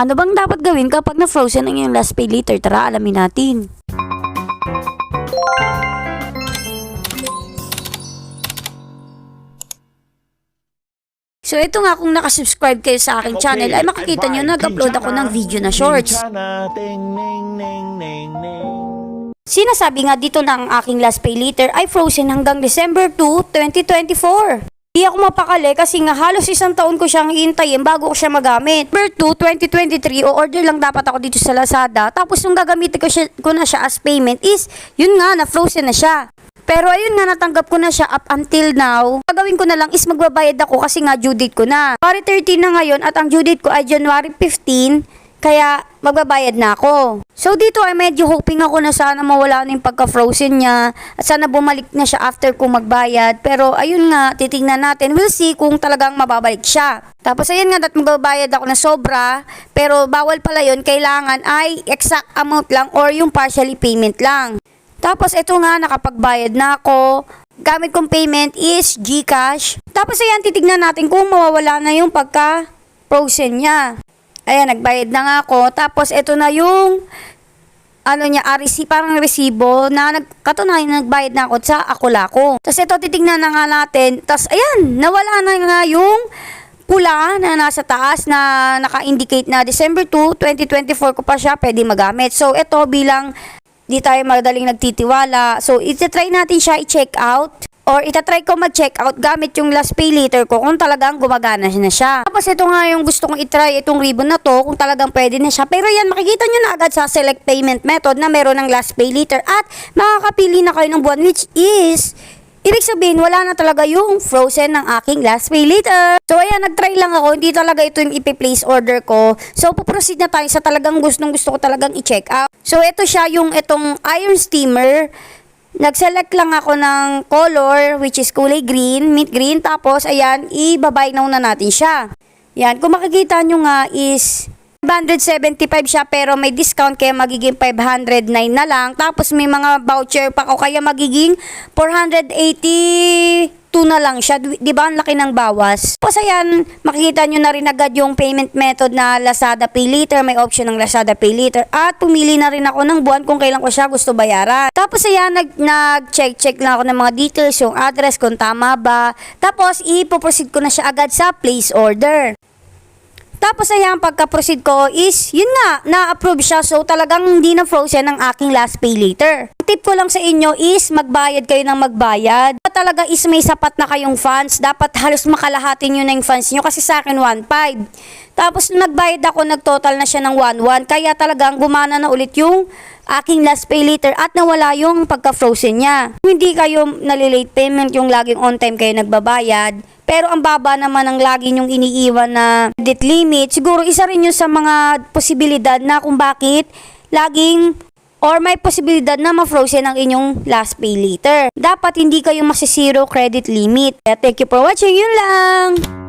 Ano bang dapat gawin kapag na-frozen ang iyong last pay later? Tara, alamin natin. So ito nga kung nakasubscribe kayo sa aking channel ay makikita nyo nag-upload ako ng video na shorts. Sinasabi nga dito na ang aking last pay later ay frozen hanggang December 2, 2024. Di ako mapakali kasi nga halos isang taon ko siyang hihintayin bago ko siya magamit. December 2, 2023, o order lang dapat ako dito sa Lazada. Tapos nung gagamitin ko, siya, ko na siya as payment is, yun nga, na-frozen na siya. Pero ayun nga, natanggap ko na siya up until now. Gagawin ko na lang is magbabayad ako kasi nga due date ko na. January 13 na ngayon at ang due date ko ay January 15. Kaya magbabayad na ako. So dito ay medyo hoping ako na sana mawala na yung pagka-frozen niya at sana bumalik na siya after kung magbayad. Pero ayun nga, titingnan natin. We'll see kung talagang mababalik siya. Tapos ayun nga, dat magbabayad ako na sobra. Pero bawal pala yun. Kailangan ay exact amount lang or yung partially payment lang. Tapos ito nga, nakapagbayad na ako. Gamit kong payment is GCash. Tapos ayan, titignan natin kung mawawala na yung pagka-frozen niya. Ayan, nagbayad na nga ako. Tapos ito na yung ano niya, ah, resi- parang resibo na nagkatunayan nagbayad na ako sa Akulako. Tapos ito titignan na nga natin. Tapos ayan, nawala na nga yung pula na nasa taas na naka-indicate na December 2, 2024 ko pa siya pwede magamit. So ito bilang di tayo madaling nagtitiwala. So itatry natin siya i-check out or itatry ko mag-check out gamit yung last pay later ko kung talagang gumagana na siya. Tapos ito nga yung gusto kong itry itong ribbon na to kung talagang pwede na siya. Pero yan makikita nyo na agad sa select payment method na meron ng last pay later at makakapili na kayo ng buwan which is Ibig sabihin, wala na talaga yung frozen ng aking last pay later. So, ayan, nag-try lang ako. Hindi talaga ito yung ipi-place order ko. So, puproceed na tayo sa talagang gustong gusto ko talagang i-check out. So, ito siya yung itong iron steamer. Nag-select lang ako ng color, which is kulay green, mint green. Tapos, ayan, ibabay na na natin siya. Yan, kung makikita nyo nga is 575 siya pero may discount kaya magiging 509 na lang. Tapos may mga voucher pa ko kaya magiging 482 na lang siya. Di ba ang laki ng bawas? Tapos ayan, makikita nyo na rin agad yung payment method na Lazada Pay Later. May option ng Lazada Pay Later. At pumili na rin ako ng buwan kung kailan ko siya gusto bayaran. Tapos ayan, nag, nag-check-check lang ako ng mga details, yung address, kung tama ba. Tapos ipoproceed ko na siya agad sa place order. Tapos ayan, pagka-proceed ko is, yun nga, na-approve siya. So talagang hindi na frozen ang aking last pay later. Tip ko lang sa inyo is, magbayad kayo ng magbayad. Talaga is may sapat na kayong funds. Dapat halos makalahati nyo na yung funds nyo. Kasi sa akin, 1.5. Tapos nagbayad ako, nagtotal na siya ng 1.1. Kaya talagang gumana na ulit yung aking last pay later at nawala yung pagka-frozen niya. Hindi kayo nalilate payment yung laging on time kayo nagbabayad. Pero ang baba naman ang lagi nyong iniiwan na credit limit. Siguro isa rin yun sa mga posibilidad na kung bakit laging or may posibilidad na ma-frozen ang inyong last pay later. Dapat hindi kayo masisiro credit limit. Thank you for watching. Yun lang!